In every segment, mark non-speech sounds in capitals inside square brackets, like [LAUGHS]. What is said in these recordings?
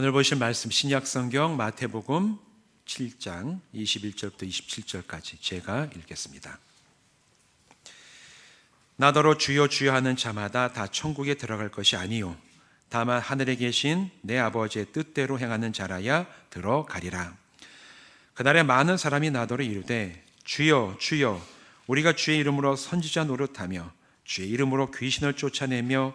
오늘 보실 말씀 신약 성경 마태복음 7장 21절부터 27절까지 제가 읽겠습니다. 나더러 주여 주여 하는 자마다 다 천국에 들어갈 것이 아니요 다만 하늘에 계신 내 아버지의 뜻대로 행하는 자라야 들어가리라. 그날에 많은 사람이 나더러 이르되 주여 주여 우리가 주의 이름으로 선지자 노릇하며 주의 이름으로 귀신을 쫓아내며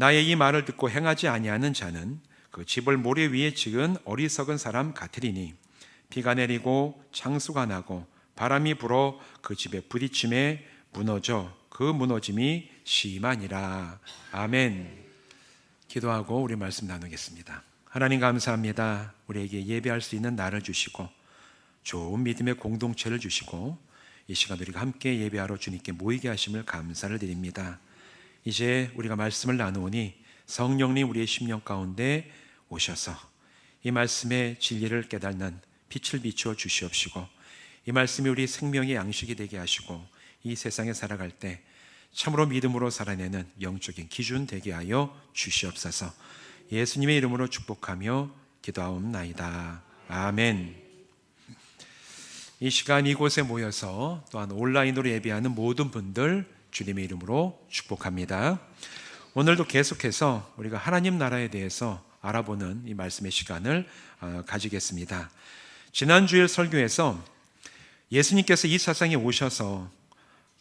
나의 이 말을 듣고 행하지 아니하는 자는 그 집을 모래 위에 지은 어리석은 사람 같으리니 비가 내리고 창수가 나고 바람이 불어 그 집에 부딪힘에 무너져 그 무너짐이 심하니라. 아멘. 기도하고 우리 말씀 나누겠습니다. 하나님 감사합니다. 우리에게 예배할 수 있는 날을 주시고 좋은 믿음의 공동체를 주시고 이 시간 우리가 함께 예배하러 주님께 모이게 하심을 감사를 드립니다. 이제 우리가 말씀을 나누니 성령님 우리의 심령 가운데 오셔서 이 말씀의 진리를 깨닫는 빛을 비추어 주시옵시고 이 말씀이 우리 생명의 양식이 되게 하시고 이 세상에 살아갈 때 참으로 믿음으로 살아내는 영적인 기준 되게 하여 주시옵소서. 예수님의 이름으로 축복하며 기도하옵나이다. 아멘. 이 시간 이곳에 모여서 또한 온라인으로 예배하는 모든 분들 주님의 이름으로 축복합니다. 오늘도 계속해서 우리가 하나님 나라에 대해서 알아보는 이 말씀의 시간을 어, 가지겠습니다. 지난주일 설교에서 예수님께서 이 세상에 오셔서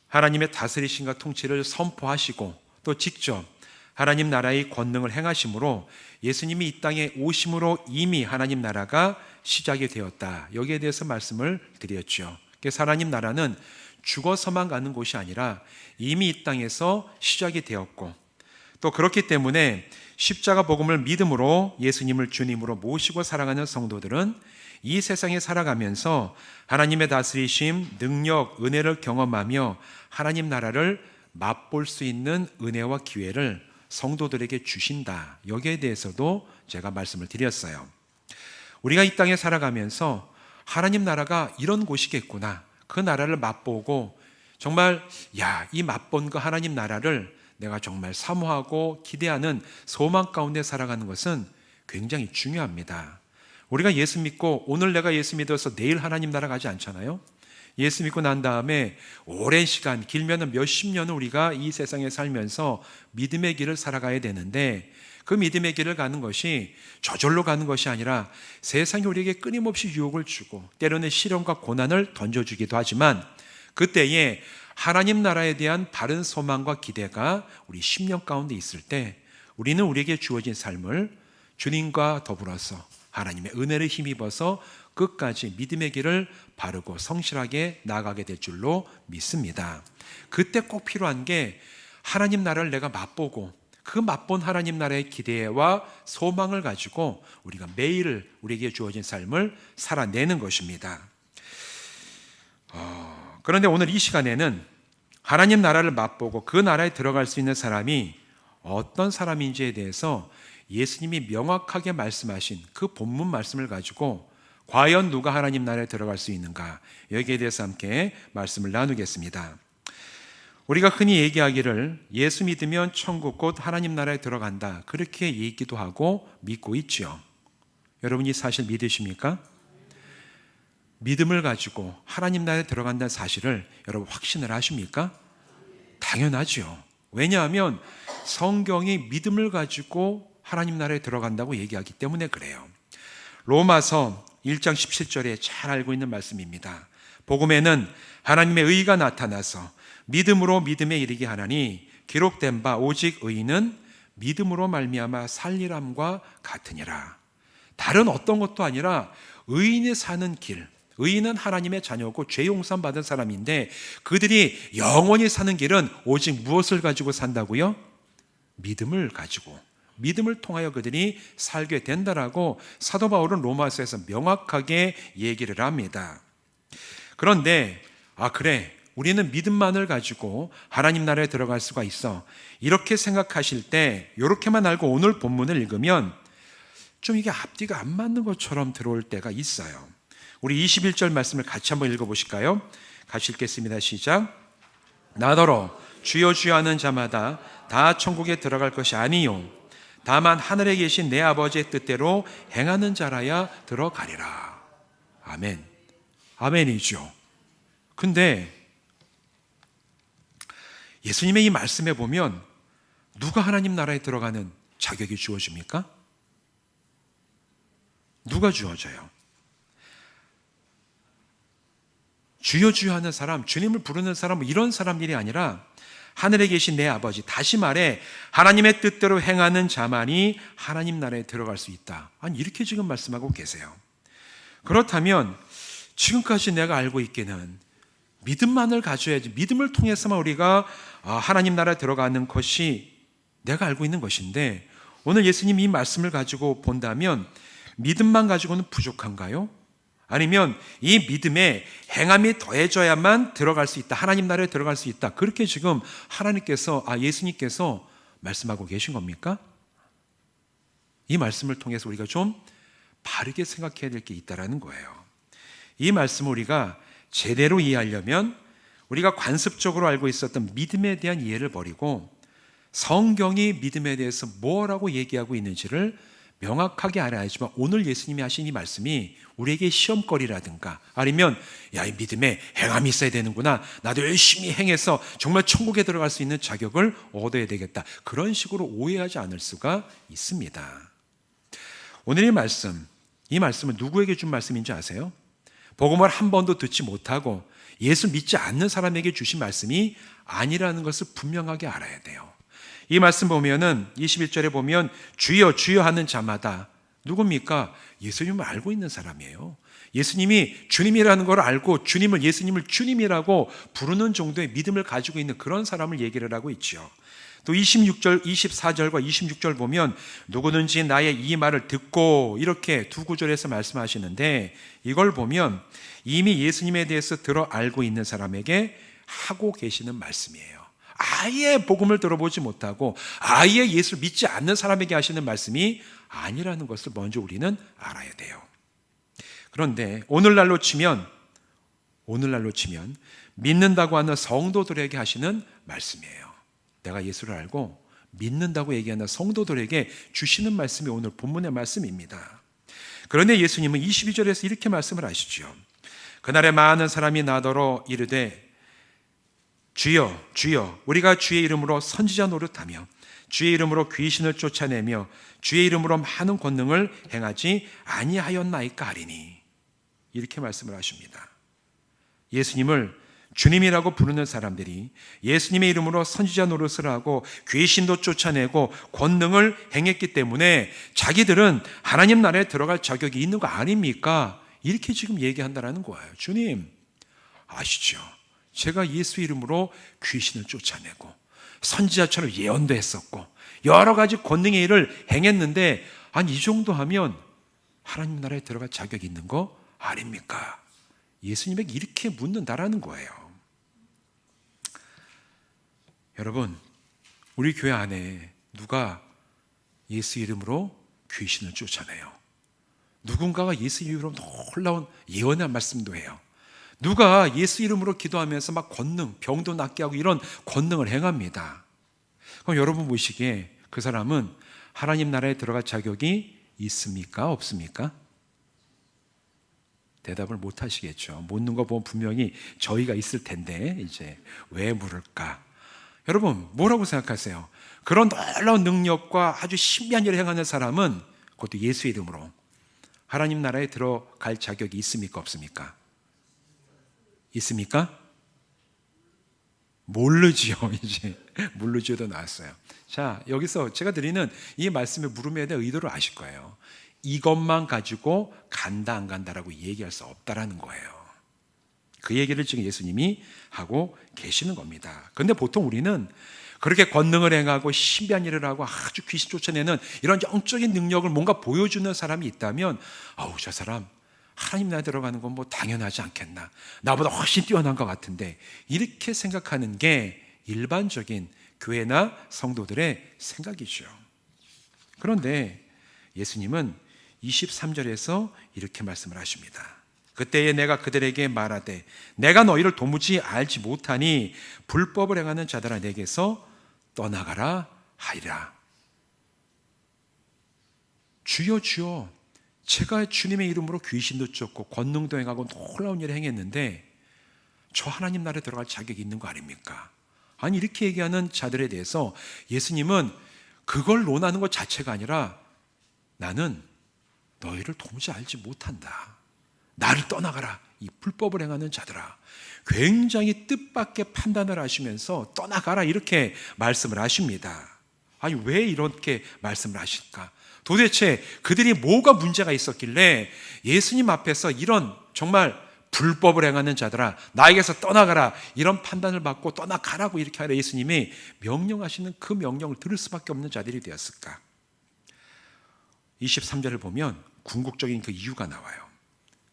하나님의 다스리심과 통치를 선포하시고 또 직접 하나님 나라의 권능을 행하심으로 예수님이 이 땅에 오심으로 이미 하나님 나라가 시작이 되었다. 여기에 대해서 말씀을 드렸죠. 하나님 나라는 죽어서만 가는 곳이 아니라 이미 이 땅에서 시작이 되었고 또 그렇기 때문에 십자가 복음을 믿음으로 예수님을 주님으로 모시고 살아가는 성도들은 이 세상에 살아가면서 하나님의 다스리심, 능력, 은혜를 경험하며 하나님 나라를 맛볼 수 있는 은혜와 기회를 성도들에게 주신다. 여기에 대해서도 제가 말씀을 드렸어요. 우리가 이 땅에 살아가면서 하나님 나라가 이런 곳이겠구나. 그 나라를 맛보고 정말 야, 이 맛본 그 하나님 나라를 내가 정말 사모하고 기대하는 소망 가운데 살아가는 것은 굉장히 중요합니다. 우리가 예수 믿고 오늘 내가 예수 믿어서 내일 하나님 나라 가지 않잖아요. 예수 믿고 난 다음에 오랜 시간, 길면은 몇십 년을 우리가 이 세상에 살면서 믿음의 길을 살아가야 되는데 그 믿음의 길을 가는 것이 저절로 가는 것이 아니라 세상이 우리에게 끊임없이 유혹을 주고 때로는 시련과 고난을 던져주기도 하지만 그때에 하나님 나라에 대한 바른 소망과 기대가 우리 심령 가운데 있을 때 우리는 우리에게 주어진 삶을 주님과 더불어서 하나님의 은혜를 힘입어서 끝까지 믿음의 길을 바르고 성실하게 나가게 될 줄로 믿습니다. 그때 꼭 필요한 게 하나님 나라를 내가 맛보고 그 맛본 하나님 나라의 기대와 소망을 가지고 우리가 매일 우리에게 주어진 삶을 살아내는 것입니다. 어, 그런데 오늘 이 시간에는 하나님 나라를 맛보고 그 나라에 들어갈 수 있는 사람이 어떤 사람인지에 대해서 예수님이 명확하게 말씀하신 그 본문 말씀을 가지고 과연 누가 하나님 나라에 들어갈 수 있는가 여기에 대해서 함께 말씀을 나누겠습니다. 우리가 흔히 얘기하기를 예수 믿으면 천국 곧 하나님 나라에 들어간다. 그렇게 얘기도 하고 믿고 있죠. 여러분이 사실 믿으십니까? 믿음을 가지고 하나님 나라에 들어간다는 사실을 여러분 확신을 하십니까? 당연하죠. 왜냐하면 성경이 믿음을 가지고 하나님 나라에 들어간다고 얘기하기 때문에 그래요. 로마서 1장 17절에 잘 알고 있는 말씀입니다. 복음에는 하나님의 의가 나타나서 믿음으로 믿음에 이르게 하나니 기록된 바 오직 의인은 믿음으로 말미암아 살리람과 같으니라. 다른 어떤 것도 아니라 의인이 사는 길, 의인은 하나님의 자녀고 죄 용서 받은 사람인데 그들이 영원히 사는 길은 오직 무엇을 가지고 산다고요? 믿음을 가지고 믿음을 통하여 그들이 살게 된다라고 사도 바울은 로마서에서 명확하게 얘기를 합니다. 그런데 아 그래 우리는 믿음만을 가지고 하나님 나라에 들어갈 수가 있어. 이렇게 생각하실 때 이렇게만 알고 오늘 본문을 읽으면 좀 이게 앞뒤가 안 맞는 것처럼 들어올 때가 있어요. 우리 21절 말씀을 같이 한번 읽어 보실까요? 같이 읽겠습니다. 시작. 나더러 주여 주여 하는 자마다 다 천국에 들어갈 것이 아니요 다만 하늘에 계신 내 아버지의 뜻대로 행하는 자라야 들어가리라. 아멘. 아멘이죠. 근데 예수님의 이 말씀에 보면 누가 하나님 나라에 들어가는 자격이 주어집니까? 누가 주어져요? 주여 주여 하는 사람, 주님을 부르는 사람, 뭐 이런 사람들이 아니라 하늘에 계신 내 아버지, 다시 말해 하나님의 뜻대로 행하는 자만이 하나님 나라에 들어갈 수 있다. 아니, 이렇게 지금 말씀하고 계세요. 그렇다면 지금까지 내가 알고 있기는 믿음만을 가져야지, 믿음을 통해서만 우리가 아, 하나님 나라에 들어가는 것이 내가 알고 있는 것인데 오늘 예수님 이 말씀을 가지고 본다면 믿음만 가지고는 부족한가요? 아니면 이 믿음에 행함이 더해져야만 들어갈 수 있다. 하나님 나라에 들어갈 수 있다. 그렇게 지금 하나님께서, 아, 예수님께서 말씀하고 계신 겁니까? 이 말씀을 통해서 우리가 좀 바르게 생각해야 될 게 있다라는 거예요. 이 말씀을 우리가 제대로 이해하려면 우리가 관습적으로 알고 있었던 믿음에 대한 이해를 버리고 성경이 믿음에 대해서 뭐라고 얘기하고 있는지를 명확하게 알아야지만 오늘 예수님이 하신 이 말씀이 우리에게 시험거리라든가 아니면 야, 이 믿음에 행함이 있어야 되는구나. 나도 열심히 행해서 정말 천국에 들어갈 수 있는 자격을 얻어야 되겠다. 그런 식으로 오해하지 않을 수가 있습니다. 오늘 이 말씀, 이 말씀은 누구에게 준 말씀인지 아세요? 복음을 한 번도 듣지 못하고 예수 믿지 않는 사람에게 주신 말씀이 아니라는 것을 분명하게 알아야 돼요. 이 말씀 보면은 21절에 보면 주여 주여 하는 자마다 누굽니까? 예수님을 알고 있는 사람이에요. 예수님이 주님이라는 걸 알고 주님을 예수님을 주님이라고 부르는 정도의 믿음을 가지고 있는 그런 사람을 얘기를 하고 있죠. 또 26절, 24절과 26절 보면 누구든지 나의 이 말을 듣고 이렇게 두 구절에서 말씀하시는데 이걸 보면 이미 예수님에 대해서 들어 알고 있는 사람에게 하고 계시는 말씀이에요. 아예 복음을 들어보지 못하고 아예 예수를 믿지 않는 사람에게 하시는 말씀이 아니라는 것을 먼저 우리는 알아야 돼요. 그런데 오늘날로 치면 오늘날로 치면 믿는다고 하는 성도들에게 하시는 말씀이에요. 내가 예수를 알고 믿는다고 얘기하는 성도들에게 주시는 말씀이 오늘 본문의 말씀입니다. 그런데 예수님은 22절에서 이렇게 말씀을 하시죠. 그날에 많은 사람이 나더러 이르되 주여, 주여, 우리가 주의 이름으로 선지자 노릇하며 주의 이름으로 귀신을 쫓아내며 주의 이름으로 많은 권능을 행하지 아니하였나이까 하리니 이렇게 말씀을 하십니다. 예수님을 주님이라고 부르는 사람들이 예수님의 이름으로 선지자 노릇을 하고 귀신도 쫓아내고 권능을 행했기 때문에 자기들은 하나님 나라에 들어갈 자격이 있는 거 아닙니까? 이렇게 지금 얘기한다라는 거예요. 주님, 아시죠? 제가 예수 이름으로 귀신을 쫓아내고 선지자처럼 예언도 했었고 여러 가지 권능의 일을 행했는데 아니 이 정도 하면 하나님 나라에 들어갈 자격이 있는 거 아닙니까? 예수님에게 이렇게 묻는다라는 거예요. 여러분, 우리 교회 안에 누가 예수 이름으로 귀신을 쫓아내요. 누군가가 예수 이름으로 놀라운 예언의 말씀도 해요. 누가 예수 이름으로 기도하면서 막 권능, 병도 낫게 하고 이런 권능을 행합니다. 그럼 여러분 보시기에 그 사람은 하나님 나라에 들어갈 자격이 있습니까? 없습니까? 대답을 못 하시겠죠. 묻는 거 보면 분명히 저희가 있을 텐데, 이제 왜 물을까? 여러분, 뭐라고 생각하세요? 그런 놀라운 능력과 아주 신비한 일을 행하는 사람은 그것도 예수 이름으로 하나님 나라에 들어갈 자격이 있습니까? 없습니까? 있습니까? 모르지요, [LAUGHS] 이제. 모르지요도 나왔어요. 자, 여기서 제가 드리는 이 말씀의 물음에 대한 의도를 아실 거예요. 이것만 가지고 간다, 안 간다라고 얘기할 수 없다라는 거예요. 그 얘기를 지금 예수님이 하고 계시는 겁니다. 근데 보통 우리는 그렇게 권능을 행하고 신비한 일을 하고 아주 귀신 쫓아내는 이런 영적인 능력을 뭔가 보여주는 사람이 있다면 아우 저 사람 하나님 나라 들어가는 건 뭐 당연하지 않겠나 나보다 훨씬 뛰어난 것 같은데 이렇게 생각하는 게 일반적인 교회나 성도들의 생각이죠. 그런데 예수님은 23절에서 이렇게 말씀을 하십니다. 그때에 내가 그들에게 말하되 내가 너희를 도무지 알지 못하니 불법을 행하는 자들아 내게서 떠나가라 하리라. 주여 주여 제가 주님의 이름으로 귀신도 쫓고 권능도 행하고 놀라운 일을 행했는데 저 하나님 나라에 들어갈 자격이 있는 거 아닙니까? 아니 이렇게 얘기하는 자들에 대해서 예수님은 그걸 논하는 것 자체가 아니라 나는 너희를 도무지 알지 못한다. 나를 떠나가라. 이 불법을 행하는 자들아. 굉장히 뜻밖의 판단을 하시면서 떠나가라 이렇게 말씀을 하십니다. 아니 왜 이렇게 말씀을 하실까? 도대체 그들이 뭐가 문제가 있었길래 예수님 앞에서 이런 정말 불법을 행하는 자들아 나에게서 떠나가라 이런 판단을 받고 떠나가라고 이렇게 하려 예수님이 명령하시는 그 명령을 들을 수밖에 없는 자들이 되었을까? 23절을 보면 궁극적인 그 이유가 나와요.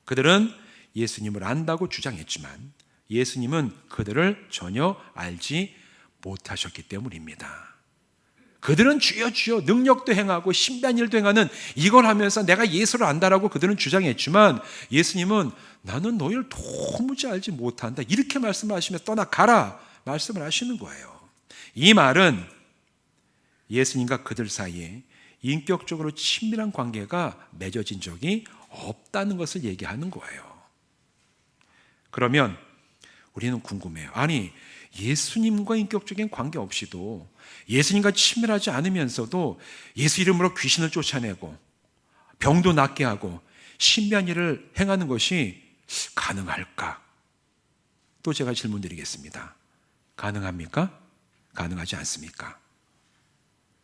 그들은 예수님을 안다고 주장했지만 예수님은 그들을 전혀 알지 못하셨기 때문입니다. 그들은 주여 주여 능력도 행하고 신비한 일도 행하는 이걸 하면서 내가 예수를 안다라고 그들은 주장했지만 예수님은 나는 너희를 도무지 알지 못한다. 이렇게 말씀을 하시면서 떠나 가라 말씀을 하시는 거예요. 이 말은 예수님과 그들 사이에 인격적으로 친밀한 관계가 맺어진 적이 없다는 것을 얘기하는 거예요. 그러면 우리는 궁금해요. 아니, 예수님과 인격적인 관계 없이도 예수님과 친밀하지 않으면서도 예수 이름으로 귀신을 쫓아내고 병도 낫게 하고 신비한 일을 행하는 것이 가능할까? 또 제가 질문 드리겠습니다. 가능합니까? 가능하지 않습니까?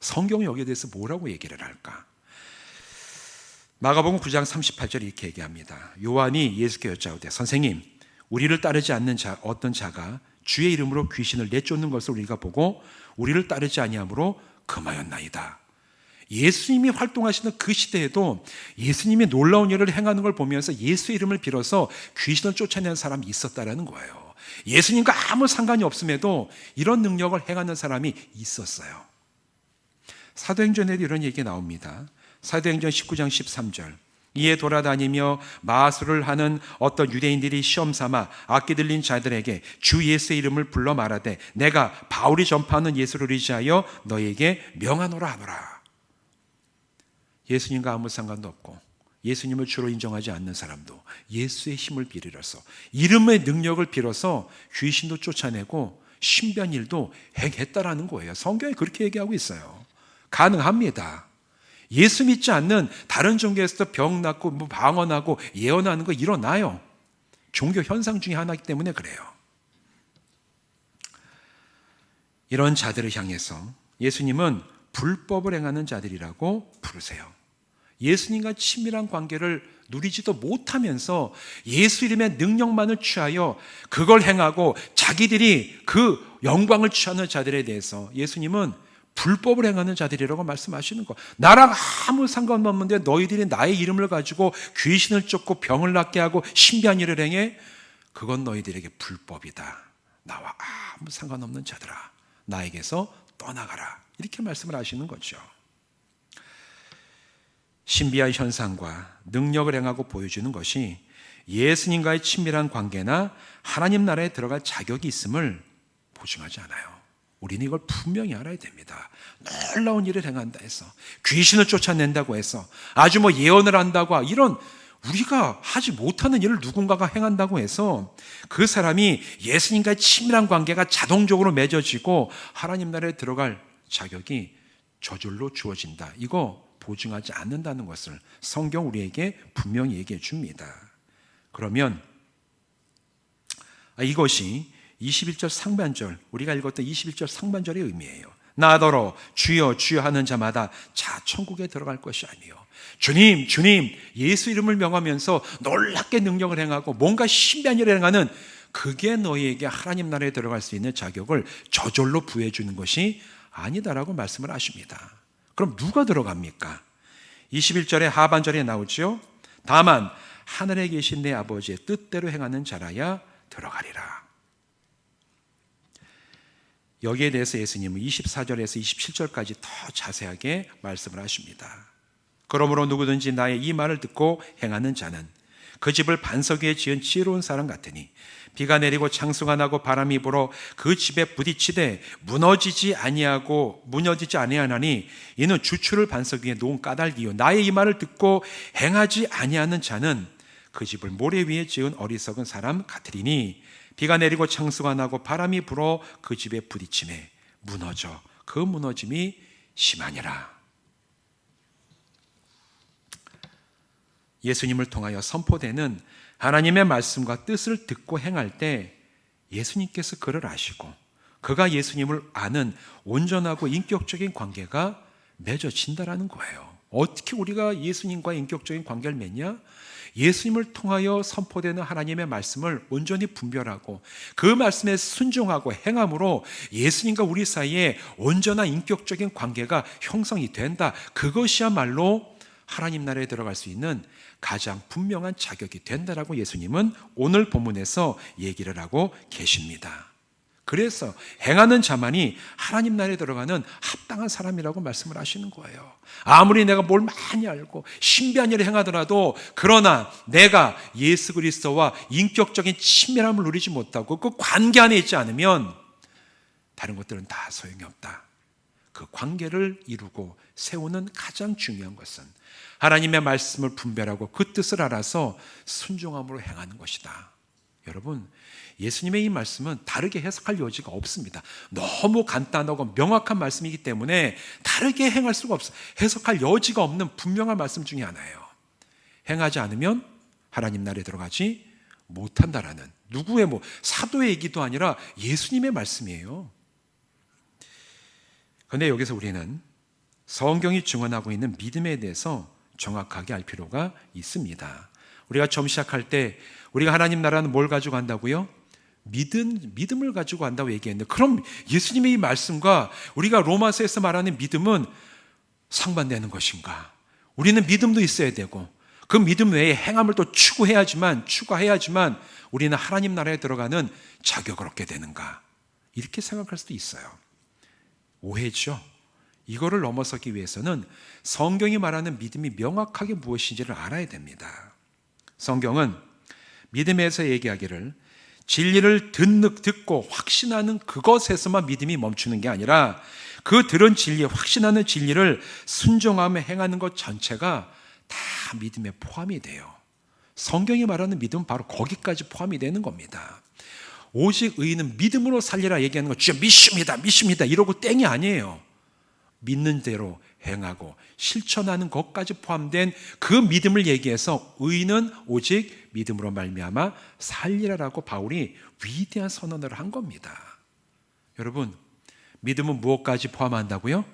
성경이 여기에 대해서 뭐라고 얘기를 할까? 마가복음 9장 38절 이렇게 얘기합니다. 요한이 예수께 여짜오되 선생님 우리를 따르지 않는 자 어떤 자가 주의 이름으로 귀신을 내쫓는 것을 우리가 보고 우리를 따르지 아니함으로 금하였나이다. 예수님이 활동하시는 그 시대에도 예수님이 놀라운 일을 행하는 걸 보면서 예수의 이름을 빌어서 귀신을 쫓아내는 사람이 있었다라는 거예요. 예수님과 아무 상관이 없음에도 이런 능력을 행하는 사람이 있었어요. 사도행전에도 이런 얘기 나옵니다. 사도행전 19장 13절. 이에 돌아다니며 마술을 하는 어떤 유대인들이 시험 삼아 악기 들린 자들에게 주 예수의 이름을 불러 말하되 내가 바울이 전파하는 예수를 의지하여 너에게 명하노라 하노라. 예수님과 아무 상관도 없고 예수님을 주로 인정하지 않는 사람도 예수의 힘을 빌어서 이름의 능력을 빌어서 귀신도 쫓아내고 신비한 일도 행했다라는 거예요. 성경이 그렇게 얘기하고 있어요. 가능합니다. 예수 믿지 않는 다른 종교에서도 병 낫고 뭐 방언하고 예언하는 거 일어나요. 종교 현상 중에 하나이기 때문에 그래요. 이런 자들을 향해서 예수님은 불법을 행하는 자들이라고 부르세요. 예수님과 친밀한 관계를 누리지도 못하면서 예수 이름의 능력만을 취하여 그걸 행하고 자기들이 그 영광을 취하는 자들에 대해서 예수님은 불법을 행하는 자들이라고 말씀하시는 거. 나랑 아무 상관없는데 너희들이 나의 이름을 가지고 귀신을 쫓고 병을 낫게 하고 신비한 일을 행해? 그건 너희들에게 불법이다. 나와 아무 상관없는 자들아. 나에게서 떠나가라. 이렇게 말씀을 하시는 거죠. 신비한 현상과 능력을 행하고 보여주는 것이 예수님과의 친밀한 관계나 하나님 나라에 들어갈 자격이 있음을 보증하지 않아요. 우리는 이걸 분명히 알아야 됩니다. 놀라운 일을 행한다 해서 귀신을 쫓아낸다고 해서 아주 뭐 예언을 한다고 이런 우리가 하지 못하는 일을 누군가가 행한다고 해서 그 사람이 예수님과의 친밀한 관계가 자동적으로 맺어지고 하나님 나라에 들어갈 자격이 저절로 주어진다. 이거 보증하지 않는다는 것을 성경 우리에게 분명히 얘기해 줍니다. 그러면 아, 이것이 21절 상반절 우리가 읽었던 21절 상반절의 의미예요. 나더러 주여 주여 하는 자마다 자 천국에 들어갈 것이 아니요. 주님 주님 예수 이름을 명하면서 놀랍게 능력을 행하고 뭔가 신비한 일을 행하는 그게 너희에게 하나님 나라에 들어갈 수 있는 자격을 저절로 부해 주는 것이 아니다라고 말씀을 하십니다. 그럼 누가 들어갑니까? 21절의 하반절에 나오죠. 다만 하늘에 계신 내 아버지의 뜻대로 행하는 자라야 들어가리라. 여기에 대해서 예수님은 24절에서 27절까지 더 자세하게 말씀을 하십니다. 그러므로 누구든지 나의 이 말을 듣고 행하는 자는 그 집을 반석 위에 지은 지혜로운 사람 같으니 비가 내리고 창수가 나고 바람이 불어 그 집에 부딪히되 무너지지 아니하고 무너지지 아니하나니 이는 주추를 반석 위에 놓은 까닭이요 나의 이 말을 듣고 행하지 아니하는 자는 그 집을 모래 위에 지은 어리석은 사람 같으리니 비가 내리고 창수가 나고 바람이 불어 그 집에 부딪힘에 무너져 그 무너짐이 심하니라. 예수님을 통하여 선포되는 하나님의 말씀과 뜻을 듣고 행할 때 예수님께서 그를 아시고 그가 예수님을 아는 온전하고 인격적인 관계가 맺어진다라는 거예요. 어떻게 우리가 예수님과 인격적인 관계를 맺냐? 예수님을 통하여 선포되는 하나님의 말씀을 온전히 분별하고 그 말씀에 순종하고 행함으로 예수님과 우리 사이에 온전한 인격적인 관계가 형성이 된다. 그것이야말로 하나님 나라에 들어갈 수 있는 가장 분명한 자격이 된다라고 예수님은 오늘 본문에서 얘기를 하고 계십니다. 그래서 행하는 자만이 하나님 나라에 들어가는 합당한 사람이라고 말씀을 하시는 거예요. 아무리 내가 뭘 많이 알고 신비한 일을 행하더라도 그러나 내가 예수 그리스도와 인격적인 친밀함을 누리지 못하고 그 관계 안에 있지 않으면 다른 것들은 다 소용이 없다. 그 관계를 이루고 세우는 가장 중요한 것은 하나님의 말씀을 분별하고 그 뜻을 알아서 순종함으로 행하는 것이다. 여러분, 예수님의 이 말씀은 다르게 해석할 여지가 없습니다. 너무 간단하고 명확한 말씀이기 때문에 다르게 행할 수가 없어. 해석할 여지가 없는 분명한 말씀 중에 하나예요. 행하지 않으면 하나님 나라에 들어가지 못한다라는 누구의 뭐 사도의 얘기도 아니라 예수님의 말씀이에요. 그런데 여기서 우리는 성경이 증언하고 있는 믿음에 대해서 정확하게 알 필요가 있습니다. 우리가 처음 시작할 때 우리가 하나님 나라는 뭘 가지고 간다고요? 믿음, 믿음을 가지고 간다고 얘기했는데 그럼 예수님의 이 말씀과 우리가 로마서에서 말하는 믿음은 상반되는 것인가? 우리는 믿음도 있어야 되고 그 믿음 외에 행함을 또 추구해야지만 추구해야지만 우리는 하나님 나라에 들어가는 자격을 얻게 되는가? 이렇게 생각할 수도 있어요. 오해죠. 이거를 넘어서기 위해서는 성경이 말하는 믿음이 명확하게 무엇인지를 알아야 됩니다. 성경은 믿음에서 얘기하기를 진리를 듣고 확신하는 그것에서만 믿음이 멈추는 게 아니라 그 들은 진리, 확신하는 진리를 순종하며 행하는 것 전체가 다 믿음에 포함이 돼요. 성경이 말하는 믿음은 바로 거기까지 포함이 되는 겁니다. 오직 의인은 믿음으로 살리라 얘기하는 거 진짜 믿습니다, 믿습니다 이러고 땡이 아니에요. 믿는 대로 행하고 실천하는 것까지 포함된 그 믿음을 얘기해서 의인은 오직 믿음으로 말미암아 살리라라고 바울이 위대한 선언을 한 겁니다. 여러분, 믿음은 무엇까지 포함한다고요?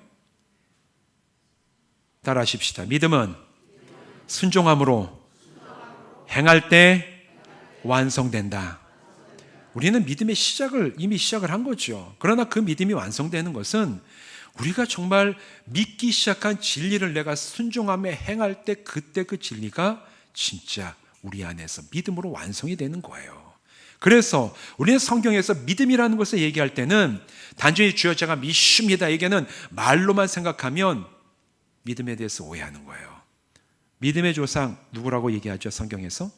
따라하십시다. 믿음은 순종함으로 행할 때 완성된다. 우리는 믿음의 시작을 이미 시작을 한 거죠. 그러나 그 믿음이 완성되는 것은 우리가 정말 믿기 시작한 진리를 내가 순종하며 행할 때 그때 그 진리가 진짜 우리 안에서 믿음으로 완성이 되는 거예요. 그래서 우리는 성경에서 믿음이라는 것을 얘기할 때는 단순히 주여 제가 믿습니다. 얘기는 말로만 생각하면 믿음에 대해서 오해하는 거예요. 믿음의 조상 누구라고 얘기하죠? 성경에서?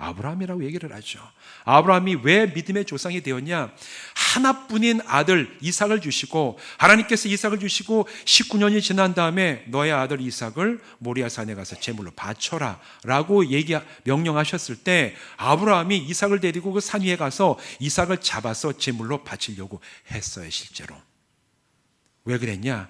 아브라함이라고 얘기를 하죠. 아브라함이 왜 믿음의 조상이 되었냐? 하나뿐인 아들 이삭을 주시고 하나님께서 이삭을 주시고 19년이 지난 다음에 너의 아들 이삭을 모리아 산에 가서 제물로 바쳐라라고 얘기 명령하셨을 때 아브라함이 이삭을 데리고 그 산 위에 가서 이삭을 잡아서 제물로 바치려고 했어요, 실제로. 왜 그랬냐?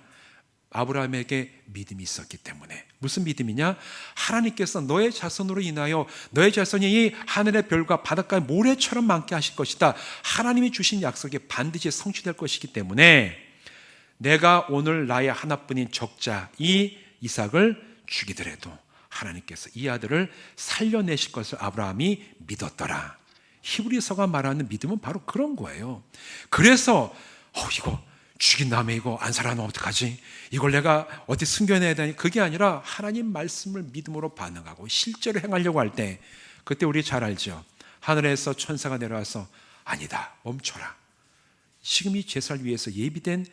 아브라함에게 믿음이 있었기 때문에 무슨 믿음이냐? 하나님께서 너의 자손으로 인하여 너의 자손이 이 하늘의 별과 바닷가의 모래처럼 많게 하실 것이다. 하나님이 주신 약속이 반드시 성취될 것이기 때문에 내가 오늘 나의 하나뿐인 적자 이 이삭을 죽이더라도 하나님께서 이 아들을 살려내실 것을 아브라함이 믿었더라. 히브리서가 말하는 믿음은 바로 그런 거예요. 그래서 어 이거 죽인 다음에 이거 안 살아나면 어떡하지? 이걸 내가 어디 숨겨내야 되니? 그게 아니라 하나님 말씀을 믿음으로 반응하고 실제로 행하려고 할 때 그때 우리 잘 알죠. 하늘에서 천사가 내려와서 아니다 멈춰라. 지금 이 제사를 위해서 예비된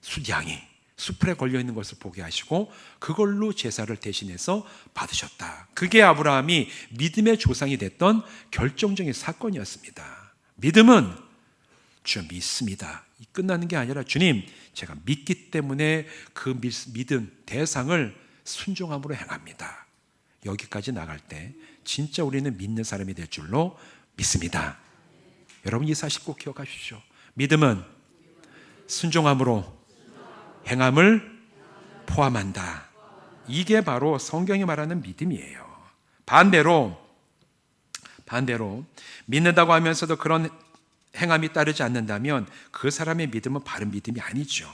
숫양이 수풀에 걸려 있는 것을 보게 하시고 그걸로 제사를 대신해서 받으셨다. 그게 아브라함이 믿음의 조상이 됐던 결정적인 사건이었습니다. 믿음은 주 믿습니다. 끝나는 게 아니라 주님, 제가 믿기 때문에 그 믿음 대상을 순종함으로 행합니다. 여기까지 나갈 때 진짜 우리는 믿는 사람이 될 줄로 믿습니다. 여러분 이 사실 꼭 기억하십시오. 믿음은 순종함으로 행함을 포함한다. 이게 바로 성경이 말하는 믿음이에요. 반대로 반대로 믿는다고 하면서도 그런 행함이 따르지 않는다면 그 사람의 믿음은 바른 믿음이 아니죠.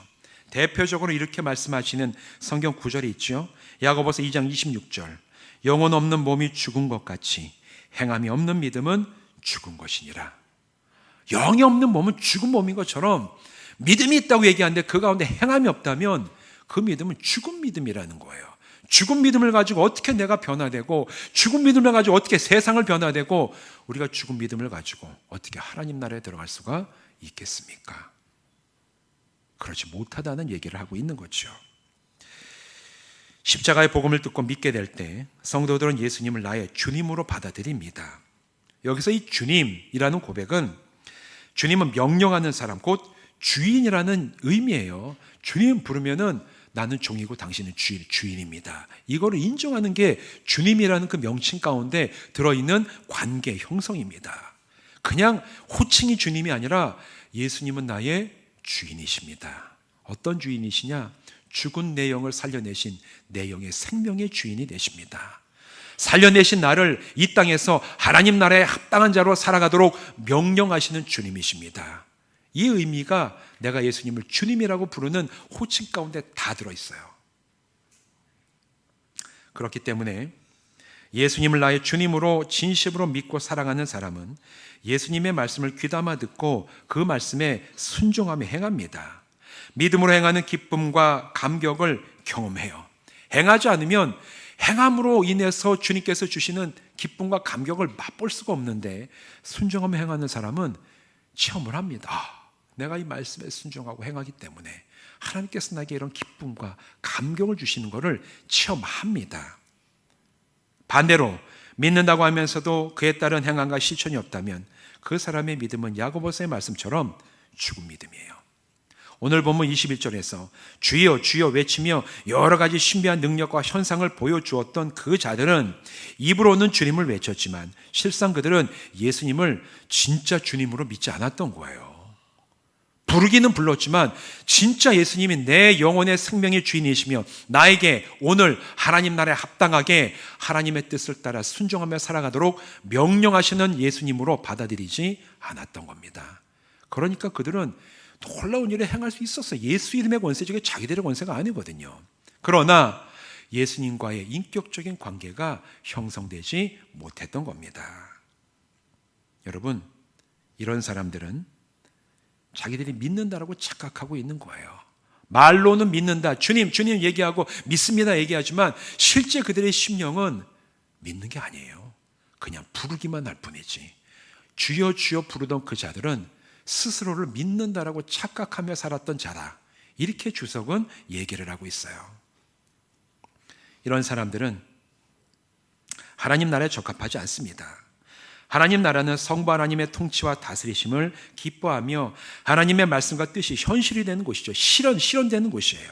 대표적으로 이렇게 말씀하시는 성경 구절이 있죠. 야고보서 2장 26절. 영혼 없는 몸이 죽은 것 같이 행함이 없는 믿음은 죽은 것이니라. 영이 없는 몸은 죽은 몸인 것처럼 믿음이 있다고 얘기하는데 그 가운데 행함이 없다면 그 믿음은 죽은 믿음이라는 거예요. 죽은 믿음을 가지고 어떻게 내가 변화되고 죽은 믿음을 가지고 어떻게 세상을 변화되고 우리가 죽은 믿음을 가지고 어떻게 하나님 나라에 들어갈 수가 있겠습니까? 그렇지 못하다는 얘기를 하고 있는 거죠. 십자가의 복음을 듣고 믿게 될 때 성도들은 예수님을 나의 주님으로 받아들입니다. 여기서 이 주님이라는 고백은 주님은 명령하는 사람, 곧 주인이라는 의미예요. 주님 부르면은 나는 종이고 당신은 주인, 주인 입니다. 이거를 인정하는 게 주님이라는 그 명칭 가운데 들어있는 관계 형성입니다. 그냥 호칭이 주님이 아니라 예수님은 나의 주인이십니다. 어떤 주인이시냐? 죽은 내 영을 살려내신 내 영의 생명의 주인이 되십니다. 살려내신 나를 이 땅에서 하나님 나라에 합당한 자로 살아가도록 명령하시는 주님이십니다. 이 의미가 내가 예수님을 주님이라고 부르는 호칭 가운데 다 들어있어요. 그렇기 때문에 예수님을 나의 주님으로 진심으로 믿고 사랑하는 사람은 예수님의 말씀을 귀담아 듣고 그 말씀에 순종하며 행합니다. 믿음으로 행하는 기쁨과 감격을 경험해요. 행하지 않으면 행함으로 인해서 주님께서 주시는 기쁨과 감격을 맛볼 수가 없는데 순종하며 행하는 사람은 체험을 합니다. 아, 내가 이 말씀에 순종하고 행하기 때문에 하나님께서 나에게 이런 기쁨과 감격을 주시는 것을 체험합니다. 반대로 믿는다고 하면서도 그에 따른 행함과 실천이 없다면 그 사람의 믿음은 야고보서의 말씀처럼 죽은 믿음이에요. 오늘 본문 21절에서 주여 주여 외치며 여러 가지 신비한 능력과 현상을 보여주었던 그 자들은 입으로는 주님을 외쳤지만 실상 그들은 예수님을 진짜 주님으로 믿지 않았던 거예요. 부르기는 불렀지만 진짜 예수님이 내 영혼의 생명의 주인이시며 나에게 오늘 하나님 나라에 합당하게 하나님의 뜻을 따라 순종하며 살아가도록 명령하시는 예수님으로 받아들이지 않았던 겁니다. 그러니까 그들은 놀라운 일을 행할 수 있었어요. 예수 이름의 권세 중에 자기들의 권세가 아니거든요. 그러나 예수님과의 인격적인 관계가 형성되지 못했던 겁니다. 여러분, 이런 사람들은 자기들이 믿는다라고 착각하고 있는 거예요. 말로는 믿는다. 주님, 주님 얘기하고 믿습니다 얘기하지만 실제 그들의 심령은 믿는 게 아니에요. 그냥 부르기만 할 뿐이지. 주여 주여 부르던 그 자들은 스스로를 믿는다라고 착각하며 살았던 자다. 이렇게 주석은 얘기를 하고 있어요. 이런 사람들은 하나님 나라에 적합하지 않습니다. 하나님 나라는 성부 하나님의 통치와 다스리심을 기뻐하며 하나님의 말씀과 뜻이 현실이 되는 곳이죠. 실현, 실현되는 곳이에요.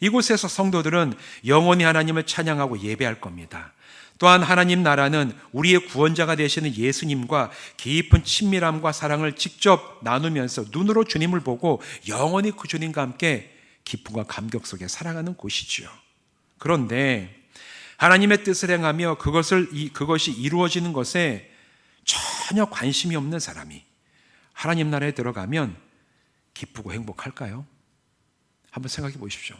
이곳에서 성도들은 영원히 하나님을 찬양하고 예배할 겁니다. 또한 하나님 나라는 우리의 구원자가 되시는 예수님과 깊은 친밀함과 사랑을 직접 나누면서 눈으로 주님을 보고 영원히 그 주님과 함께 기쁨과 감격 속에 살아가는 곳이지요. 그런데 하나님의 뜻을 행하며 그것을 그것이 이루어지는 것에 전혀 관심이 없는 사람이 하나님 나라에 들어가면 기쁘고 행복할까요? 한번 생각해 보십시오.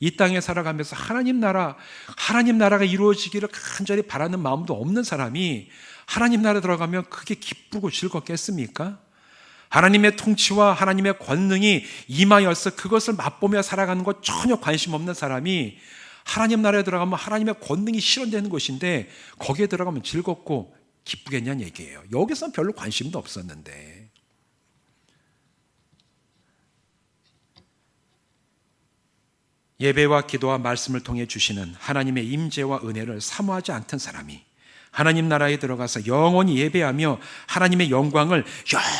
이 땅에 살아가면서 하나님 나라, 하나님 나라가 이루어지기를 간절히 바라는 마음도 없는 사람이 하나님 나라 들어가면 그게 기쁘고 즐겁겠습니까? 하나님의 통치와 하나님의 권능이 임하여서 그것을 맛보며 살아가는 것 전혀 관심 없는 사람이 하나님 나라에 들어가면 하나님의 권능이 실현되는 것인데 거기에 들어가면 즐겁고 기쁘겠냐는 얘기예요. 여기서는 별로 관심도 없었는데. 예배와 기도와 말씀을 통해 주시는 하나님의 임재와 은혜를 사모하지 않던 사람이 하나님 나라에 들어가서 영원히 예배하며 하나님의 영광을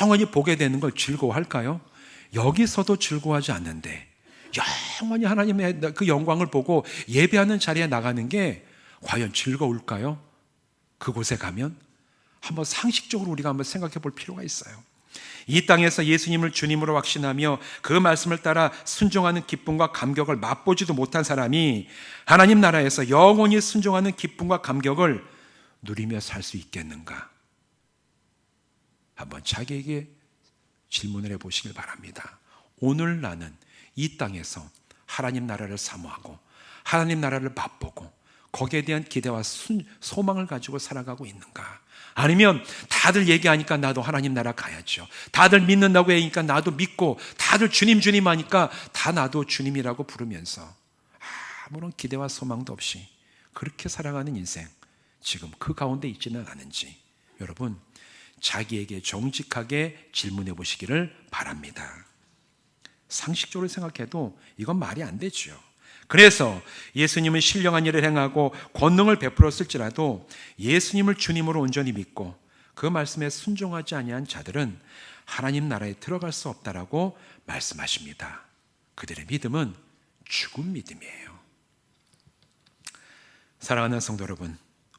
영원히 보게 되는 걸 즐거워할까요? 여기서도 즐거워하지 않는데 영원히 하나님의 그 영광을 보고 예배하는 자리에 나가는 게 과연 즐거울까요? 그곳에 가면 한번 상식적으로 우리가 한번 생각해 볼 필요가 있어요. 이 땅에서 예수님을 주님으로 확신하며 그 말씀을 따라 순종하는 기쁨과 감격을 맛보지도 못한 사람이 하나님 나라에서 영원히 순종하는 기쁨과 감격을 누리며 살 수 있겠는가? 한번 자기에게 질문을 해 보시길 바랍니다. 오늘 나는 이 땅에서 하나님 나라를 사모하고 하나님 나라를 맛보고 거기에 대한 기대와 순, 소망을 가지고 살아가고 있는가? 아니면 다들 얘기하니까 나도 하나님 나라 가야죠. 다들 믿는다고 하니까 나도 믿고 다들 주님 주님 하니까 다 나도 주님이라고 부르면서 아무런 기대와 소망도 없이 그렇게 살아가는 인생 지금 그 가운데 있지는 않은지 여러분 자기에게 정직하게 질문해 보시기를 바랍니다. 상식적으로 생각해도 이건 말이 안 되죠. 그래서 예수님은 신령한 일을 행하고 권능을 베풀었을지라도 예수님을 주님으로 온전히 믿고 그 말씀에 순종하지 아니한 자들은 하나님 나라에 들어갈 수 없다라고 말씀하십니다. 그들의 믿음은 죽은 믿음이에요. 사랑하는 성도 여러분,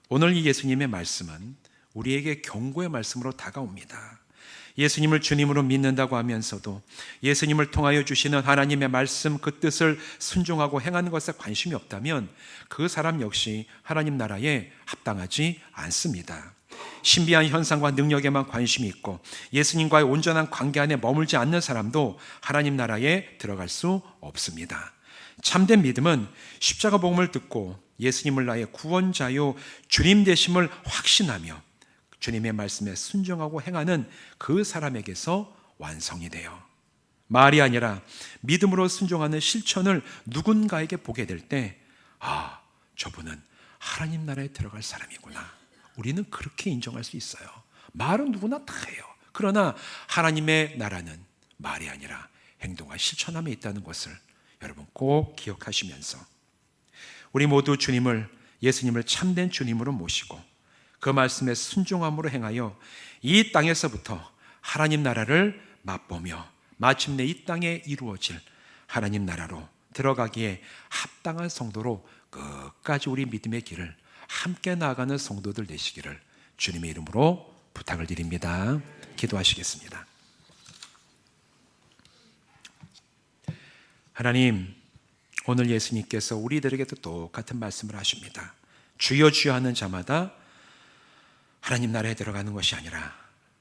오늘 이 예수님의 말씀은 우리에게 경고의 말씀으로 다가옵니다. 예수님을 주님으로 믿는다고 하면서도 예수님을 통하여 주시는 하나님의 말씀 그 뜻을 순종하고 행하는 것에 관심이 없다면 그 사람 역시 하나님 나라에 합당하지 않습니다. 신비한 현상과 능력에만 관심이 있고 예수님과의 온전한 관계 안에 머물지 않는 사람도 하나님 나라에 들어갈 수 없습니다. 참된 믿음은 십자가 복음을 듣고 예수님을 나의 구원자요 주님 되심을 확신하며 주님의 말씀에 순종하고 행하는 그 사람에게서 완성이 돼요. 말이 아니라 믿음으로 순종하는 실천을 누군가에게 보게 될 때, 아, 저분은 하나님 나라에 들어갈 사람이구나. 우리는 그렇게 인정할 수 있어요. 말은 누구나 다 해요. 그러나 하나님의 나라는 말이 아니라 행동과 실천함에 있다는 것을 여러분 꼭 기억하시면서 우리 모두 주님을 예수님을 참된 주님으로 모시고 그 말씀에 순종함으로 행하여 이 땅에서부터 하나님 나라를 맛보며 마침내 이 땅에 이루어질 하나님 나라로 들어가기에 합당한 성도로 끝까지 우리 믿음의 길을 함께 나아가는 성도들 되시기를 주님의 이름으로 부탁을 드립니다. 기도하시겠습니다. 하나님, 오늘 예수님께서 우리들에게도 똑같은 말씀을 하십니다. 주여 주여 하는 자마다 하나님 나라에 들어가는 것이 아니라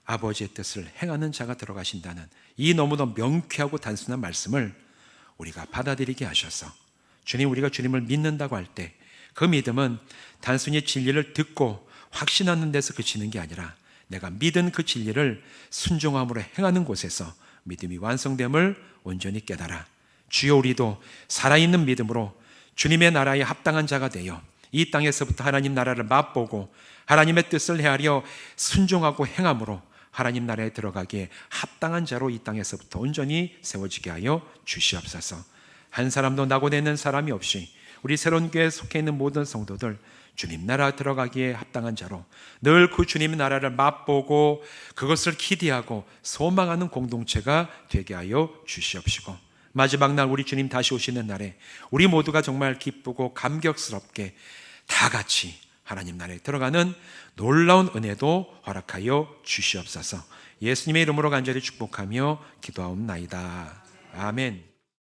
아버지의 뜻을 행하는 자가 들어가신다는 이 너무도 명쾌하고 단순한 말씀을 우리가 받아들이게 하셔서 주님 우리가 주님을 믿는다고 할 때 그 믿음은 단순히 진리를 듣고 확신하는 데서 그치는 게 아니라 내가 믿은 그 진리를 순종함으로 행하는 곳에서 믿음이 완성됨을 온전히 깨달아 주여 우리도 살아있는 믿음으로 주님의 나라에 합당한 자가 되어 이 땅에서부터 하나님 나라를 맛보고 하나님의 뜻을 헤아려 순종하고 행함으로 하나님 나라에 들어가기에 합당한 자로 이 땅에서부터 온전히 세워지게 하여 주시옵소서. 한 사람도 낙오되는 사람이 없이 우리 새로운 교회에 속해 있는 모든 성도들 주님 나라 들어가기에 합당한 자로 늘 그 주님의 나라를 맛보고 그것을 기대하고 소망하는 공동체가 되게 하여 주시옵시고 마지막 날 우리 주님 다시 오시는 날에 우리 모두가 정말 기쁘고 감격스럽게 다 같이 하나님 나라에 들어가는 놀라운 은혜도 허락하여 주시옵소서. 예수님의 이름으로 간절히 축복하며 기도하옵나이다. 아멘.